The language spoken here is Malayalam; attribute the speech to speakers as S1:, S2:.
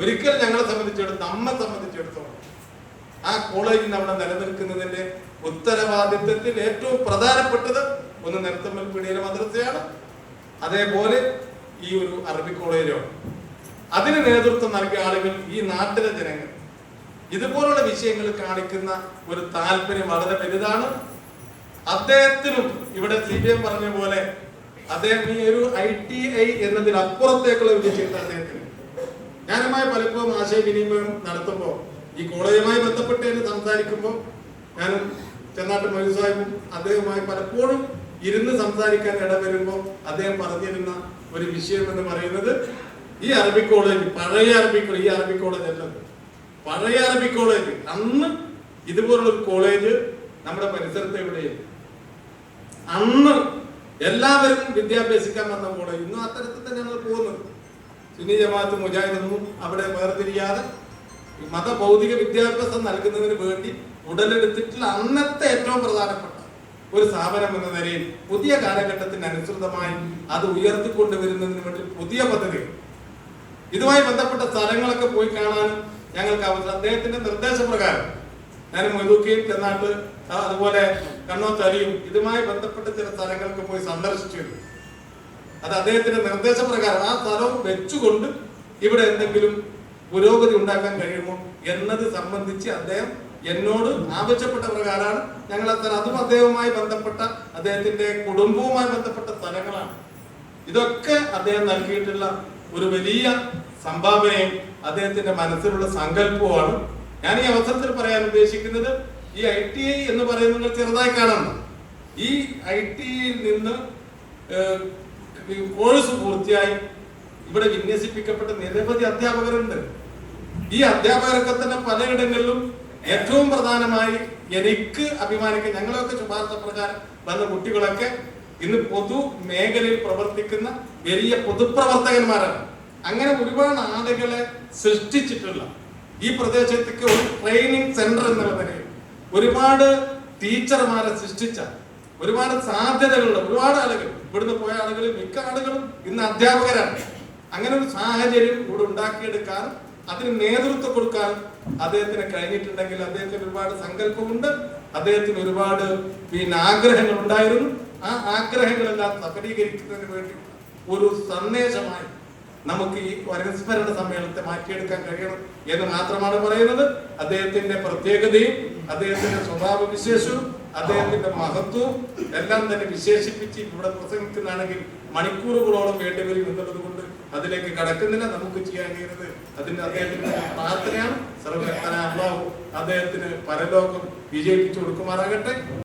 S1: ഒരിക്കലും ഞങ്ങളെ സംബന്ധിച്ചിടത്തോളം നമ്മെ സംബന്ധിച്ചിടത്തോളം ആ കോളേജിൽ അവിടെ നിലനിൽക്കുന്നതിന്റെ ഉത്തരവാദിത്വത്തിൽ ഏറ്റവും പ്രധാനപ്പെട്ടത് ഒന്ന് നെൽത്തമ്മൽ പിടിയിലെ മദ്രസയാണ്. അതേപോലെ ഈ ഒരു അറബി കോളേജാണ് അതിന് നേതൃത്വം നൽകിയ ആളുകൾ ഈ നാട്ടിലെ ജനങ്ങൾ. ഇതുപോലുള്ള വിഷയങ്ങൾ കാണിക്കുന്ന ഒരു താല്പര്യം വളരെ വലുതാണ്. അദ്ദേഹത്തിനും ഇവിടെ സി ബി എം പറഞ്ഞ പോലെ അദ്ദേഹം ഈ ഒരു ഐ ടി ഐ എന്നതിനപ്പുറത്തേക്കുള്ള ഒരു ചിന്ത അദ്ദേഹത്തിന് ഞാനുമായി പലപ്പോഴും ആശയവിനിമയം നടത്തുമ്പോൾ ഈ കോളേജുമായി ബന്ധപ്പെട്ട് എന്ന് സംസാരിക്കുമ്പോൾ ഞാനും ചെന്നാട്ട് മൊയ്തു സാഹിബും അദ്ദേഹവുമായി പലപ്പോഴും ഇരുന്ന് സംസാരിക്കാൻ ഇടവരുമ്പോൾ അദ്ദേഹം പറഞ്ഞിരുന്ന ഒരു വിഷയം എന്ന് പറയുന്നത് ഈ അറബി കോളേജ് പഴയ അറബി ഈ അറബി കോളേജ് അല്ലത് പഴയ അറബി കോളേജ്. അന്ന് ഇതുപോലുള്ള കോളേജ് നമ്മുടെ പരിസരത്ത് എവിടെയും അന്ന് എല്ലാവരും വിദ്യാഭ്യാസിക്കാൻ വന്ന കോളേജ്. ഇന്നും അത്തരത്തിൽ തന്നെയാണ് പോകുന്നത് സുന്നി ജമാഅത്ത് മുജാഹിദൊന്നും അവിടെ വേർതിരിയാതെ മതഭൗതിക വിദ്യാഭ്യാസം നൽകുന്നതിന് വേണ്ടി ഉടലെടുത്തിട്ടുള്ള അന്നത്തെ ഏറ്റവും പ്രധാനപ്പെട്ട ഒരു സ്ഥാപനം എന്ന നിലയിൽ പുതിയ കാലഘട്ടത്തിന് അനുസൃതമായി അത് ഉയർത്തിക്കൊണ്ടുവരുന്നതിന് വേണ്ടി പുതിയ പദ്ധതികൾ ഇതുമായി ബന്ധപ്പെട്ട സ്ഥലങ്ങളൊക്കെ പോയി കാണാൻ ഞങ്ങൾക്ക് അവസരം അദ്ദേഹത്തിന്റെ നിർദ്ദേശപ്രകാരം ഞാൻ മൊയ്തൂക്കിയും ചെന്നാട്ട് അതുപോലെ കണ്ണോത്തലിയും ഇതുമായി ബന്ധപ്പെട്ട ചില സ്ഥലങ്ങൾക്ക് പോയി സന്ദർശിച്ചിരുന്നു. അത് അദ്ദേഹത്തിന്റെ നിർദ്ദേശപ്രകാരം ആ സ്ഥലവും വെച്ചുകൊണ്ട് ഇവിടെ എന്തെങ്കിലും പുരോഗതി ഉണ്ടാക്കാൻ കഴിയുമോ എന്നത് സംബന്ധിച്ച് അദ്ദേഹം എന്നോട് ആവശ്യപ്പെട്ട പ്രകാരമാണ് ഞങ്ങൾ സ്ഥലം അതും അദ്ദേഹവുമായി ബന്ധപ്പെട്ട അദ്ദേഹത്തിന്റെ കുടുംബവുമായി ബന്ധപ്പെട്ട സ്ഥലങ്ങളാണ്. ഇതൊക്കെ അദ്ദേഹം നൽകിയിട്ടുള്ള ഒരു വലിയ സംഭാവനയും അദ്ദേഹത്തിന്റെ മനസ്സിലുള്ള സങ്കല്പവുമാണ്. ഞാൻ ഈ അവസരത്തിൽ പറയാൻ ഉദ്ദേശിക്കുന്നത് ഈ ഐ ടി ഐ എന്ന് പറയുന്നത് ചെറുതായി കാണണം. ഈ ഐ ടി ഐയിൽ നിന്ന് കോഴ്സ് പൂർത്തിയായി. ഇവിടെ വിന്യസിപ്പിക്കപ്പെട്ട നിരവധി അധ്യാപകരുണ്ട്. ഈ അധ്യാപകരൊക്കെ തന്നെ പലയിടങ്ങളിലും ഏറ്റവും പ്രധാനമായി എനിക്ക് അഭിമാനിക്കുക ഞങ്ങളൊക്കെ ശുപാർശ പ്രകാരം വന്ന കുട്ടികളൊക്കെ ഇന്ന് പൊതു മേഖലയിൽ പ്രവർത്തിക്കുന്ന വലിയ പൊതുപ്രവർത്തകന്മാരാണ്. അങ്ങനെ ഒരുപാട് ആളുകളെ സൃഷ്ടിച്ചിട്ടുള്ള ഈ പ്രദേശത്തേക്ക് ഒരു ട്രെയിനിങ് സെന്റർ എന്നുള്ള നിലയിൽ ഒരുപാട് ടീച്ചർമാരെ സൃഷ്ടിച്ച ഒരുപാട് സാധ്യതകളുണ്ട്. ഒരുപാട് ആളുകൾ. ഇവിടുന്ന് പോയ ആളുകൾ മിക്ക ആളുകളും ഇന്ന് അധ്യാപകരാണ്. അങ്ങനെ ഒരു സാഹചര്യം ഇവിടെ ഉണ്ടാക്കിയെടുക്കാൻ അതിന് നേതൃത്വം കൊടുക്കാൻ അദ്ദേഹത്തിന് കഴിഞ്ഞിട്ടുണ്ടെങ്കിൽ അദ്ദേഹത്തിന് ഒരുപാട് സങ്കല്പമുണ്ട്. അദ്ദേഹത്തിന് ഒരുപാട് പിന്നെ ആഗ്രഹങ്ങൾ ഉണ്ടായിരുന്നു. ആ ആഗ്രഹങ്ങളെല്ലാം സഫലീകരിക്കുന്നതിന് വേണ്ടി ഒരു സന്ദേശമായി നമുക്ക് ഈ അനുസ്മരണ സമ്മേളനത്തെ മാറ്റിയെടുക്കാൻ കഴിയണം എന്ന് മാത്രമാണ് പറയുന്നത്. അദ്ദേഹത്തിന്റെ പ്രത്യേകതയും അദ്ദേഹത്തിന്റെ സ്വഭാവ വിശേഷവും അദ്ദേഹത്തിന്റെ മഹത്വവും എല്ലാം തന്നെ വിശേഷിപ്പിച്ച് ഇവിടെ പ്രസംഗിക്കുന്നതാണെങ്കിൽ മണിക്കൂറുകളോളം വേണ്ടിവരും എന്നുള്ളത് കൊണ്ട് അതിലേക്ക് കടക്കുന്നില്ല. നമുക്ക് ചെയ്യാൻ കഴിയുന്നത് അതിന്റെ അദ്ദേഹത്തിന്റെ പ്രാർത്ഥനയാണ്. സർവ അള്ളാഹു അദ്ദേഹത്തിന് പരലോകം വിജയിപ്പിച്ചു കൊടുക്കുമാറാകട്ടെ.